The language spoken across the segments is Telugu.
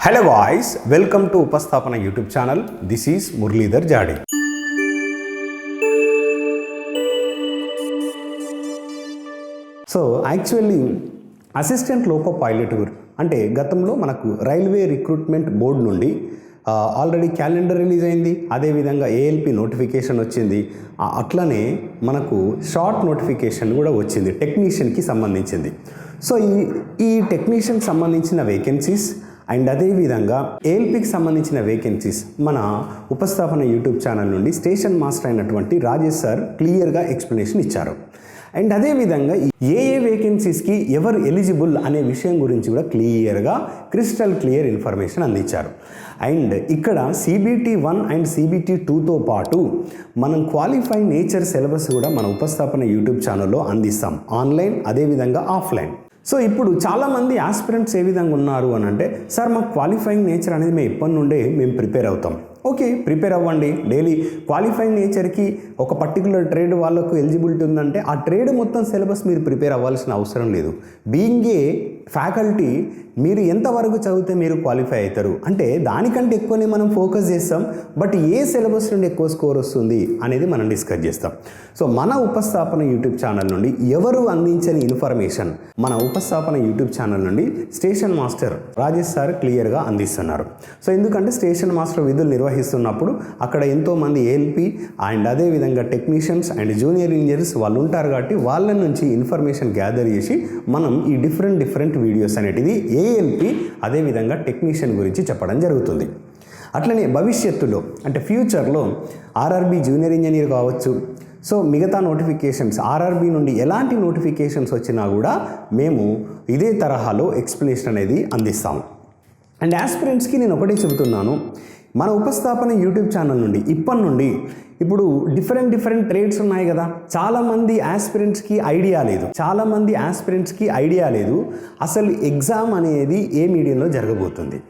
Hello voice welcome to ఉపస్థాపన YouTube channel this is Muralidhar Jadi so actually assistant loco pilot అంటే గతంలో మనకు రైల్వే రిక్రూట్మెంట్ బోర్డు నుండి ఆల్రెడీ క్యాలెండర్ రిలీజ్ అయింది అదేవిధంగా ఏఎల్పి నోటిఫికేషన్ వచ్చింది అట్లనే మనకు షార్ట్ నోటిఫికేషన్ కూడా వచ్చింది టెక్నీషియన్కి సంబంధించింది సో ఈ ఈ టెక్నీషియన్ సంబంధించిన వేకెన్సీస్ అండ్ అదేవిధంగా ఏఎల్పికి సంబంధించిన వేకెన్సీస్ మన ఉపస్థాపన యూట్యూబ్ ఛానల్ నుండి స్టేషన్ మాస్టర్ అయినటువంటి రాజేష్ సార్ క్లియర్గా ఎక్స్ప్లెనేషన్ ఇచ్చారు. అండ్ అదేవిధంగా ఏ ఏ వేకెన్సీస్కి ఎవరు ఎలిజిబుల్ అనే విషయం గురించి కూడా క్లియర్గా క్రిస్టల్ క్లియర్ ఇన్ఫర్మేషన్ అందించారు. అండ్ ఇక్కడ సిబిటి వన్ అండ్ సిబిటి టూతో పాటు మనం క్వాలిఫై నేచర్ సిలబస్ కూడా మన ఉపస్థాపన యూట్యూబ్ ఛానల్లో అందిస్తాం. ఆన్లైన్ అదేవిధంగా ఆఫ్లైన్. సో ఇప్పుడు చాలామంది ఆస్పిరెంట్స్ ఏ విధంగా ఉన్నారు అని అంటే సార్ మాకు క్వాలిఫైయింగ్ నేచర్ అనేది మేము ఇప్పటి నుండే మేము ప్రిపేర్ అవుతాం. ఓకే ప్రిపేర్ అవ్వండి. డైలీ క్వాలిఫైయింగ్ నేచర్కి ఒక పర్టికులర్ ట్రేడ్ వాళ్ళకు ఎలిజిబిలిటీ ఉందంటే ఆ ట్రేడ్ మొత్తం సిలబస్ మీరు ప్రిపేర్ అవ్వాల్సిన అవసరం లేదు. బీయింగ్ ఏ ఫ్యాకల్టీ మీరు ఎంతవరకు చదివితే మీరు క్వాలిఫై అవుతారు? అంటే దానికంటే ఎక్కువనే మనం ఫోకస్ చేస్తాం బట్ ఏ సిలబస్ నుండి ఎక్కువ స్కోర్ వస్తుంది అనేది మనం డిస్కస్ చేస్తాం. సో మన ఉపస్థాపన యూట్యూబ్ ఛానల్ నుండి ఎవరు అందించని ఇన్ఫర్మేషన్ మన ఉపస్థాపన యూట్యూబ్ ఛానల్ నుండి స్టేషన్ మాస్టర్ రాజేష్ సార్ క్లియర్గా అందిస్తున్నారు. సో ఎందుకంటే స్టేషన్ మాస్టర్ విధులు నిర్వహిస్తున్నప్పుడు అక్కడ ఎంతోమంది ఏఎల్పి అండ్ అదేవిధంగా టెక్నీషియన్స్ అండ్ జూనియర్ ఇంజనీర్స్ వాళ్ళు ఉంటారు కాబట్టి వాళ్ళ నుంచి ఇన్ఫర్మేషన్ గ్యాదర్ చేసి మనం ఈ డిఫరెంట్ డిఫరెంట్ వీడియోస్ అనేటిది ఏఎల్పి అదేవిధంగా టెక్నీషియన్ గురించి చెప్పడం జరుగుతుంది. అట్లనే భవిష్యత్తులో అంటే ఫ్యూచర్లో ఆర్ఆర్బి జూనియర్ ఇంజనీర్ కావచ్చు. సో మిగతా నోటిఫికేషన్స్ ఆర్ఆర్బి నుండి ఎలాంటి నోటిఫికేషన్స్ వచ్చినా కూడా మేము ఇదే తరహాలో ఎక్స్ప్లెనేషన్ అనేది అందిస్తాము. అండ్ యాస్పిరెంట్స్కి నేను ఒకటే చెబుతున్నాను. మన ఉపస్థాపన యూట్యూబ్ ఛానల్ నుండి ఇప్పటి నుండి ఇప్పుడు డిఫరెంట్ డిఫరెంట్ ట్రేడ్స్ ఉన్నాయి కదా. చాలామంది ఆస్పిరెంట్స్కి ఐడియా లేదు. చాలామంది ఆస్పిరెంట్స్కి ఐడియా లేదు. అసలు ఎగ్జామ్ అనేది ఏ మీడియంలో జరగబోతుంది?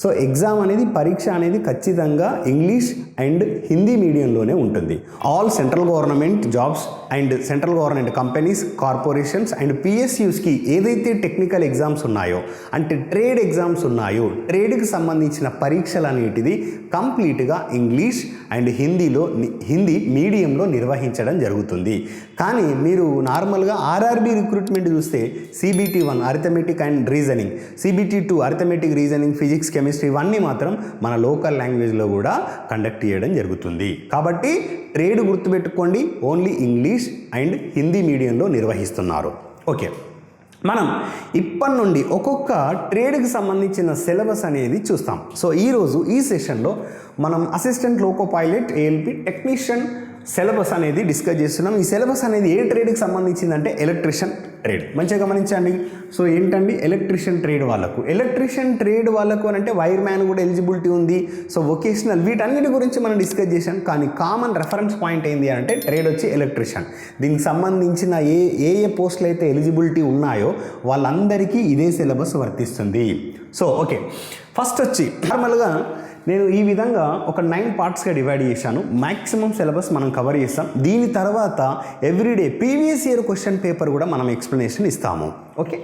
సో ఎగ్జామ్ అనేది పరీక్ష అనేది ఖచ్చితంగా ఇంగ్లీష్ అండ్ హిందీ మీడియంలోనే ఉంటుంది. All central government jobs and central government companies corporations and పిఎస్యూస్కి ఏదైతే టెక్నికల్ ఎగ్జామ్స్ ఉన్నాయో అంటే ట్రేడ్ ఎగ్జామ్స్ ఉన్నాయో ట్రేడ్కి సంబంధించిన పరీక్షలు అనేటిది కంప్లీట్గా ఇంగ్లీష్ అండ్ హిందీలో హిందీ మీడియంలో నిర్వహించడం జరుగుతుంది. కానీ మీరు నార్మల్గా ఆర్ఆర్బి రిక్రూట్మెంట్ చూస్తే CBT one arithmetic and reasoning CBT two arithmetic reasoning physics chemistry ఇవన్నీ మాత్రం మన లోకల్ లాంగ్వేజ్లో కూడా కండక్ట్ చేయడం జరుగుతుంది. కాబట్టి ట్రేడ్ గుర్తుపెట్టుకోండి ఓన్లీ ఇంగ్లీష్ అండ్ హిందీ మీడియంలో నిర్వహిస్తున్నారు. ఓకే. మనం ఇప్పటి నుండి ఒక్కొక్క ట్రేడ్కి సంబంధించిన సిలబస్ అనేది చూస్తాం. సో ఈరోజు ఈ సెషన్లో మనం assistant loco pilot ALP technician syllabus అనేది డిస్కస్ చేస్తున్నాం. ఈ సిలబస్ అనేది ఏ ట్రేడ్కి సంబంధించిందంటే ఎలక్ట్రిషియన్ ట్రేడ్. మంచిగా గమనించండి. సో ఏంటండి? ఎలక్ట్రిషియన్ ట్రేడ్ వాళ్ళకు. ఎలక్ట్రిషియన్ ట్రేడ్ వాళ్ళకు అని అంటే వైర్ మ్యాన్ కూడా ఎలిజిబిలిటీ ఉంది. సో వొకేషనల్ వీటన్నిటి గురించి మనం డిస్కస్ చేసాం కానీ కామన్ రెఫరెన్స్ పాయింట్ ఏంటి అంటే ట్రేడ్ వచ్చి ఎలక్ట్రిషియన్ దీనికి సంబంధించిన ఏ ఏ ఏ పోస్టులు అయితే ఎలిజిబిలిటీ ఉన్నాయో వాళ్ళందరికీ ఇదే సిలబస్ వర్తిస్తుంది. So okay. ఫస్ట్ వచ్చి నార్మల్గా నేను ఈ విధంగా ఒక నైన్ పార్ట్స్గా డివైడ్ చేశాను. మ్యాక్సిమం సిలబస్ మనం కవర్ చేస్తాం. దీని తర్వాత everyday previous year question paper కూడా మనం ఎక్స్ప్లెనేషన్ ఇస్తాము. Okay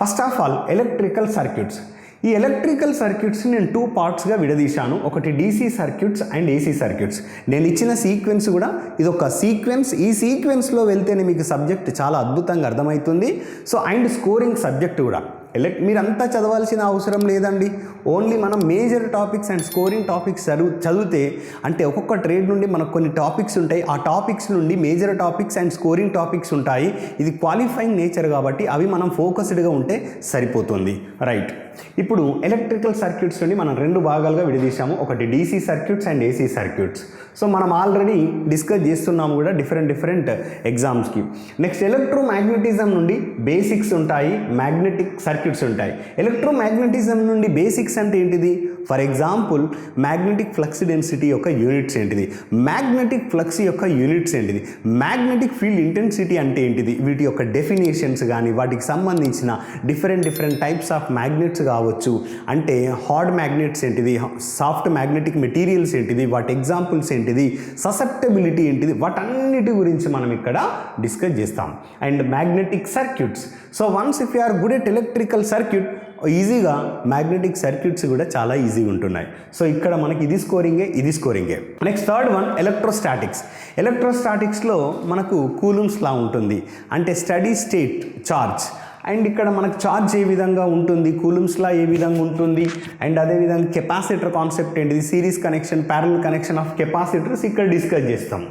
first of all electrical circuits ఈ ఎలక్ట్రికల్ సర్క్యూట్స్ నేను టూ పార్ట్స్గా విడదీశాను. ఒకటి DC circuits and AC circuits నేను ఇచ్చిన సీక్వెన్స్ కూడా ఇది ఒక సీక్వెన్స్ ఈ సీక్వెన్స్లో వెళ్తేనే మీకు సబ్జెక్ట్ చాలా అద్భుతంగా అర్థమవుతుంది. సో అండ్ స్కోరింగ్ సబ్జెక్ట్ కూడా. ఎలక్ట్ మీరంతా చదవాల్సిన అవసరం లేదండి. ఓన్లీ మనం major topics and scoring topics చదువు చదివితే అంటే ఒక్కొక్క ట్రేడ్ నుండి మనకు కొన్ని టాపిక్స్ ఉంటాయి. ఆ టాపిక్స్ నుండి major topics and scoring topics ఉంటాయి. ఇది క్వాలిఫైయింగ్ నేచర్ కాబట్టి అవి మనం ఫోకస్డ్గా ఉంటే సరిపోతుంది. రైట్ ఇప్పుడు ఎలక్ట్రికల్ సర్క్యూట్స్ నుండి మనం రెండు భాగాలుగా విడదీశాము. ఒకటి DC circuits and AC circuits so మనం ఆల్రెడీ డిస్కస్ చేస్తున్నాము కూడా డిఫరెంట్ డిఫరెంట్ ఎగ్జామ్స్కి నెక్స్ట్ ఎలక్ట్రో మ్యాగ్నెటిజం నుండి బేసిక్స్ ఉంటాయి. మ్యాగ్నెటిక్ సర్క్యూట్స్ ఉంటాయి. ఎలక్ట్రోమాగ్నెటిజం నుండి బేసిక్స్ అంటే ఏంటిది? For example magnetic flux density యొక్క యూనిట్స్ ఏంటిది? మ్యాగ్నెటిక్ ఫ్లక్స్ యొక్క యూనిట్స్ ఏంటిది? మ్యాగ్నెటిక్ ఫీల్డ్ ఇంటెన్సిటీ అంటే ఏంటిది? వీటి యొక్క డెఫినేషన్స్ కానీ వాటికి సంబంధించిన different different types of magnets కావచ్చు. అంటే హార్డ్ మ్యాగ్నెట్స్ ఏంటిది? సాఫ్ట్ మ్యాగ్నెటిక్ మెటీరియల్స్ ఏంటిది? వాటి ఎగ్జాంపుల్స్ ఏంటిది? ససెప్టబిలిటీ ఏంటిది? వాటన్నిటి గురించి మనం ఇక్కడ డిస్కస్ చేస్తాం. And magnetic circuits. So once if you are good at electrical circuit ఈజీగా మ్యాగ్నెటిక్ సర్క్యూట్స్ కూడా చాలా ఈజీగా ఉంటున్నాయి. సో ఇక్కడ మనకి ఇది స్కోరింగే ఇది స్కోరింగే నెక్స్ట్ థర్డ్ వన్ ఎలక్ట్రోస్టాటిక్స్ ఎలక్ట్రోస్టాటిక్స్లో మనకు కూలూమ్స్ లా ఉంటుంది. అంటే స్టడీ స్టేట్ చార్జ్ అండ్ ఇక్కడ మనకు ఛార్జ్ ఏ విధంగా ఉంటుంది కూలమ్స్లా ఏ విధంగా ఉంటుంది అండ్ అదేవిధంగా కెపాసిటర్ కాన్సెప్ట్ ఏంటిది series connection parallel connection of capacitors ఇక్కడ డిస్కస్ చేస్తాం.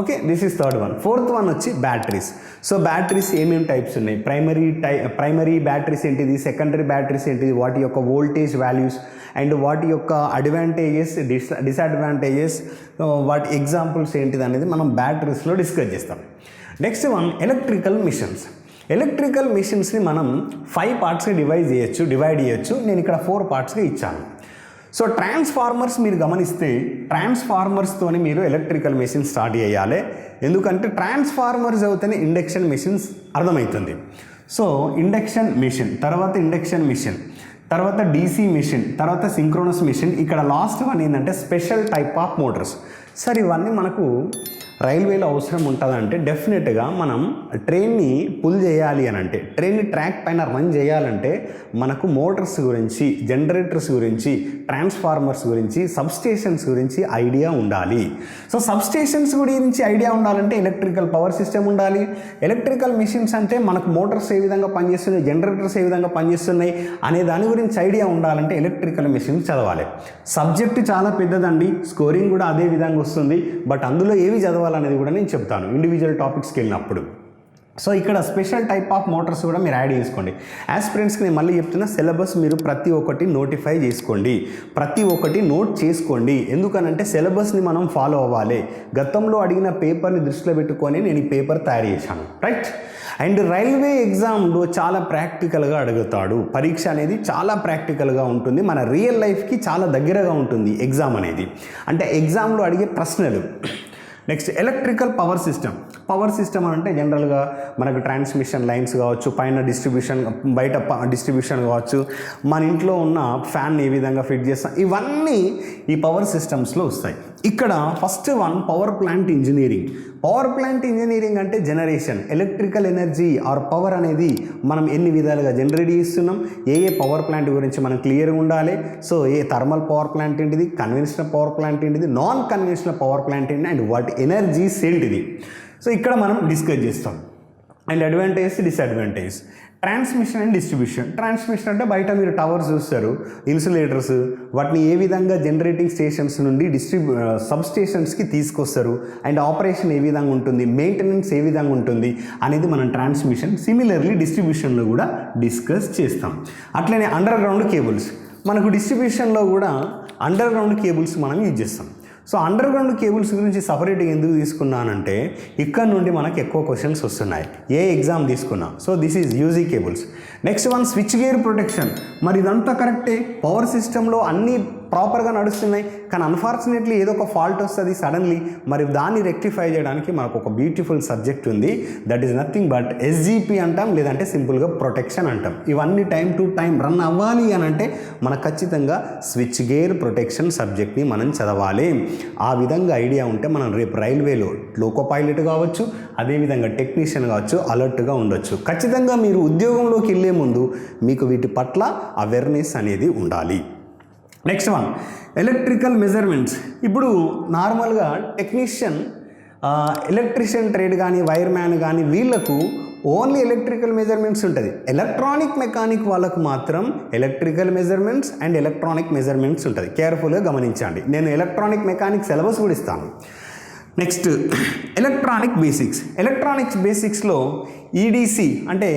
Okay this is third one fourth one వచ్చి బ్యాటరీస్ సో బ్యాటరీస్ ఏమేమి టైప్స్ ఉన్నాయి? ప్రైమరీ టై ప్రైమరీ బ్యాటరీస్ ఏంటిది సెకండరీ బ్యాటరీస్ ఏంటిది వాటి యొక్క వోల్టేజ్ వాల్యూస్ అండ్ వాటి యొక్క అడ్వాంటేజెస్ డిస్ డిసడ్వాంటేజెస్ వాటి ఎగ్జాంపుల్స్ ఏంటిది అనేది మనం బ్యాటరీస్లో డిస్కస్ చేస్తాం. Next one electrical machines electrical మిషన్స్ని మనం ఫైవ్ పార్ట్స్గా డివైడ్ చేయొచ్చు డివైడ్ చేయొచ్చు. నేను ఇక్కడ ఫోర్ పార్ట్స్గా ఇచ్చాను. సో ట్రాన్స్ఫార్మర్స్ మీరు గమనిస్తే ట్రాన్స్ఫార్మర్స్తోని మీరు ఎలక్ట్రికల్ మెషిన్ స్టార్ట్ చేయాలి. ఎందుకంటే ట్రాన్స్ఫార్మర్స్ అవుతేనే ఇండక్షన్ మెషిన్స్ అర్థమవుతుంది. సో ఇండక్షన్ మెషిన్ తర్వాత ఇండక్షన్ మిషన్ తర్వాత డీసీ మిషన్ తర్వాత సింక్రోనస్ మిషన్. ఇక్కడ లాస్ట్ వన్ ఏంటంటే special type of motors. Sir ఇవన్నీ మనకు రైల్వేలో అవసరం ఉంటుందంటే డెఫినెట్గా మనం ట్రైన్ని పుల్ చేయాలి అని అంటే ట్రైన్ని ట్రాక్ పైన రన్ చేయాలంటే మనకు మోటార్స్ గురించి జనరేటర్స్ గురించి ట్రాన్స్ఫార్మర్స్ గురించి సబ్స్టేషన్స్ గురించి ఐడియా ఉండాలి. సో సబ్స్టేషన్స్ గురించి ఐడియా ఉండాలంటే ఎలక్ట్రికల్ పవర్ సిస్టమ్ ఉండాలి. ఎలక్ట్రికల్ మిషన్స్ అంటే మనకు మోటార్స్ ఏ విధంగా పనిచేస్తున్నాయి జనరేటర్స్ ఏ విధంగా పనిచేస్తున్నాయి అనే దాని గురించి ఐడియా ఉండాలంటే ఎలక్ట్రికల్ మిషన్స్ చదవాలి. సబ్జెక్ట్ చాలా పెద్దదండి స్కోరింగ్ కూడా అదే విధంగా వస్తుంది బట్ అందులో ఏవి చదవాలి చదవాలనేది కూడా నేను చెప్తాను ఇండివిజువల్ టాపిక్స్కి వెళ్ళినప్పుడు. సో ఇక్కడ స్పెషల్ టైప్ ఆఫ్ మోటార్స్ కూడా మీరు యాడ్ చేసుకోండి. యాస్పిరెంట్స్కి నేను మళ్ళీ చెప్తున్నా సిలబస్ మీరు ప్రతి ఒక్కటి నోటిఫై చేసుకోండి. ప్రతి ఒక్కటి నోట్ చేసుకోండి. ఎందుకనంటే సిలబస్ని మనం ఫాలో అవ్వాలి. గతంలో అడిగిన పేపర్ని దృష్టిలో పెట్టుకొని నేను ఈ పేపర్ తయారు చేశాను. రైట్ అండ్ రైల్వే ఎగ్జామ్లో చాలా ప్రాక్టికల్గా అడుగుతాడు. పరీక్ష అనేది చాలా ప్రాక్టికల్గా ఉంటుంది. మన రియల్ లైఫ్కి చాలా దగ్గరగా ఉంటుంది ఎగ్జామ్ అనేది. అంటే ఎగ్జామ్లో అడిగే ప్రశ్నలు. Next electrical power system. Power system అంటే జనరల్గా మనకు ట్రాన్స్మిషన్ లైన్స్ కావచ్చు పైన డిస్ట్రిబ్యూషన్ బయట డిస్ట్రిబ్యూషన్ కావచ్చు మన ఇంట్లో ఉన్న ఫ్యాన్ ఏ విధంగా ఫిట్ చేస్తాం ఇవన్నీ ఈ పవర్ సిస్టమ్స్లో వస్తాయి. ఇక్కడ first one power plant engineering power plant engineering అంటే generation electrical energy or power అనేది మనం ఎన్ని విధాలుగా జనరేట్ చేస్తున్నాం? ఏ ఏ పవర్ ప్లాంట్ గురించి మనం క్లియర్గా ఉండాలి? సో ఏ థర్మల్ పవర్ ప్లాంట్ ఏంటిది? కన్వెన్షనల్ పవర్ ప్లాంట్ ఏంటిది? నాన్ కన్వెన్షనల్ పవర్ ప్లాంట్ ఏంటి అండ్ వాటి ఎనర్జీస్ ఏంటిది సో ఇక్కడ మనం డిస్కస్ చేస్తాం. And advantage disadvantage transmission and distribution transmission అంటే బయట మీరు టవర్స్ చూస్తారు ఇన్సులేటర్స్ వాటిని ఏ విధంగా జనరేటింగ్ స్టేషన్స్ నుండి డిస్ట్రిబ్యూ సబ్ స్టేషన్స్కి తీసుకొస్తారు అండ్ ఆపరేషన్ ఏ విధంగా ఉంటుంది మెయింటెనెన్స్ ఏ విధంగా ఉంటుంది అనేది మనం ట్రాన్స్మిషన్ సిమిలర్లీ డిస్ట్రిబ్యూషన్లో కూడా డిస్కస్ చేస్తాం. అట్లనే అండర్ గ్రౌండ్ కేబుల్స్ మనకు డిస్ట్రిబ్యూషన్లో కూడా అండర్ గ్రౌండ్ కేబుల్స్ మనం యూజ్ చేస్తాం. సో అండర్ గ్రౌండ్ కేబుల్స్ గురించి సపరేట్గా ఎందుకు తీసుకున్నానంటే ఇక్కడ నుండి మనకు ఎక్కువ క్వశ్చన్స్ వస్తున్నాయి. ఏ ఎగ్జామ్ తీసుకున్నా. So this is UG cables next one switchgear protection మరి ఇదంతా కరెక్టే పవర్ సిస్టంలో అన్ని ప్రాపర్గా నడుస్తున్నాయి. కానీ అన్ఫార్చునేట్లీ ఏదో ఒక ఫాల్ట్ వస్తుంది సడన్లీ మరి దాన్ని రెక్టిఫై చేయడానికి మనకు ఒక బ్యూటిఫుల్ సబ్జెక్ట్ ఉంది. That is nothing but SGP అంటాం లేదంటే సింపుల్గా ప్రొటెక్షన్ అంటాం. ఇవన్నీ టైం టు టైం రన్ అవ్వాలి అని అంటే మనకు ఖచ్చితంగా స్విచ్ గేర్ ప్రొటెక్షన్ సబ్జెక్ట్ని మనం చదవాలి. ఆ విధంగా ఐడియా ఉంటే మనం రేపు రైల్వేలో లోకో పైలట్ కావచ్చు అదేవిధంగా టెక్నీషియన్ కావచ్చు అలర్ట్గా ఉండొచ్చు. ఖచ్చితంగా మీరు ఉద్యోగంలోకి వెళ్ళే ముందు మీకు వీటి పట్ల అవేర్నెస్ అనేది ఉండాలి. నెక్స్ట్ వన్ ఎలక్ట్రికల్ మెజర్మెంట్స్ ఇప్పుడు నార్మల్గా టెక్నీషియన్ ఎలక్ట్రిషియన్ ట్రేడ్ కానీ వైర్ మ్యాన్ కానీ వీళ్ళకు ఓన్లీ ఎలక్ట్రికల్ మెజర్మెంట్స్ ఉంటుంది. ఎలక్ట్రానిక్ మెకానిక్ వాళ్ళకు మాత్రం electrical measurements and electronic measurements ఉంటుంది. కేర్ఫుల్గా గమనించండి. నేను ఎలక్ట్రానిక్ మెకానిక్ సిలబస్ కూడా ఇస్తాను. నెక్స్ట్ ఎలక్ట్రానిక్ బేసిక్స్ ఎలక్ట్రానిక్స్ బేసిక్స్లో ఈడీసీ అంటే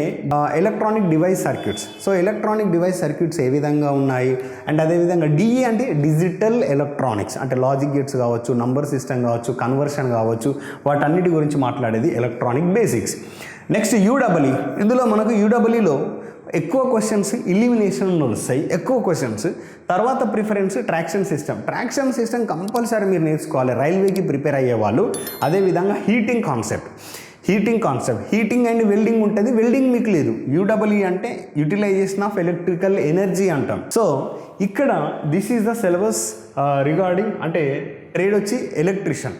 electronic device circuits so electronic device circuits ఏ విధంగా ఉన్నాయి? అండ్ అదేవిధంగా డిఈ అంటే డిజిటల్ ఎలక్ట్రానిక్స్ అంటే లాజిక్ గేట్స్ కావచ్చు నంబర్ సిస్టమ్ కావచ్చు కన్వర్షన్ కావచ్చు. వాటన్నిటి గురించి మాట్లాడేది ఎలక్ట్రానిక్ బేసిక్స్ నెక్స్ట్ యూడబ్ల్యూ ఇందులో మనకు యూడబ్ల్యూలో ఎక్కువ క్వశ్చన్స్ ఇలిమినేషన్ వస్తాయి ఎక్కువ క్వశ్చన్స్ తర్వాత preference traction system traction system compulsory మీరు నేర్చుకోవాలి రైల్వేకి ప్రిపేర్ అయ్యే వాళ్ళు. అదేవిధంగా heating concept heating concept heating and welding ఉంటుంది వెల్డింగ్ మీకు లేదు. యూడబ్ల్యూ అంటే యూటిలైజేషన్ ఆఫ్ ఎలక్ట్రికల్ ఎనర్జీ అంటాం. సో ఇక్కడ this is the syllabus regarding అంటే ట్రేడ్ వచ్చి ఎలక్ట్రిషియన్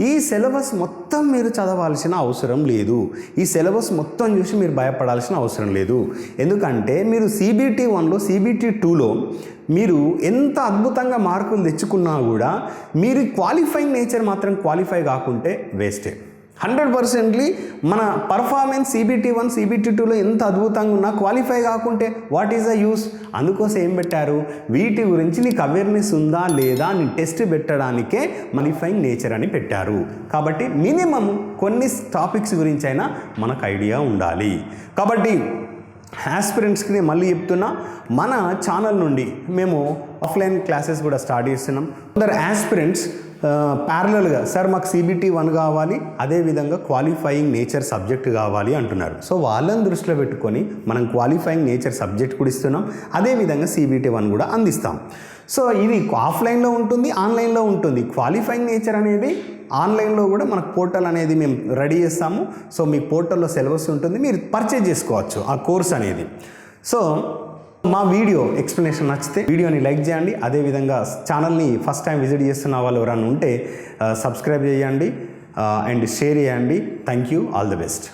ఈ సిలబస్ మొత్తం మీరు చదవాల్సిన అవసరం లేదు. ఈ సిలబస్ మొత్తం చూసి మీరు భయపడాల్సిన అవసరం లేదు. ఎందుకంటే మీరు సిబిటీ వన్లో సిబిటీ టూలో మీరు ఎంత అద్భుతంగా మార్కులు తెచ్చుకున్నా కూడా మీరు క్వాలిఫైయింగ్ నేచర్ మాత్రం క్వాలిఫై కాకుంటే వేస్టే హండ్రెడ్ పర్సెంట్లీ మన పర్ఫార్మెన్స్ సీబీటీ వన్ సీబీటీ టూలో ఎంత అద్భుతంగా ఉన్నా క్వాలిఫై కాకుంటే వాట్ ఈస్ ద యూస్? అందుకోసం ఏం పెట్టారు? వీటి గురించి నీకు అవేర్నెస్ ఉందా లేదా అని టెస్ట్ పెట్టడానికే క్వాలిఫైయింగ్ నేచర్ అని పెట్టారు. కాబట్టి మినిమం కొన్ని టాపిక్స్ గురించి అయినా మనకు ఐడియా ఉండాలి. కాబట్టి ఆస్పిరెంట్స్కి నేను మళ్ళీ చెప్తున్నా మన ఛానల్ నుండి మేము ఆఫ్లైన్ క్లాసెస్ కూడా స్టార్ట్ చేస్తున్నాం. కొందరు ఆస్పిరెంట్స్ ప్యారలల్గా సార్ మాకు సీబీటీ వన్ కావాలి అదేవిధంగా క్వాలిఫైయింగ్ నేచర్ సబ్జెక్ట్ కావాలి అంటున్నారు. సో వాళ్ళని దృష్టిలో పెట్టుకొని మనం క్వాలిఫైయింగ్ నేచర్ సబ్జెక్ట్ కూడా ఇస్తున్నాం అదేవిధంగా సీబీటీ వన్ కూడా అందిస్తాం. సో ఇది ఆఫ్లైన్లో ఉంటుంది ఆన్లైన్లో ఉంటుంది. క్వాలిఫైయింగ్ నేచర్ అనేది ఆన్లైన్లో కూడా మనకు పోర్టల్ అనేది మేము రెడీ చేస్తాము. సో మీ పోర్టల్లో సిలబస్ ఉంటుంది మీరు పర్చేజ్ చేసుకోవచ్చు ఆ కోర్స్ అనేది. సో మా వీడియో ఎక్స్ప్లెనేషన్ నచ్చితే వీడియోని లైక్ చేయండి. అదేవిధంగా ఛానల్ని ఫస్ట్ టైం విజిట్ చేస్తున్న వాళ్ళు ఎవరైనా ఉంటే సబ్స్క్రైబ్ చేయండి అండ్ షేర్ చేయండి. Thank you. All the best.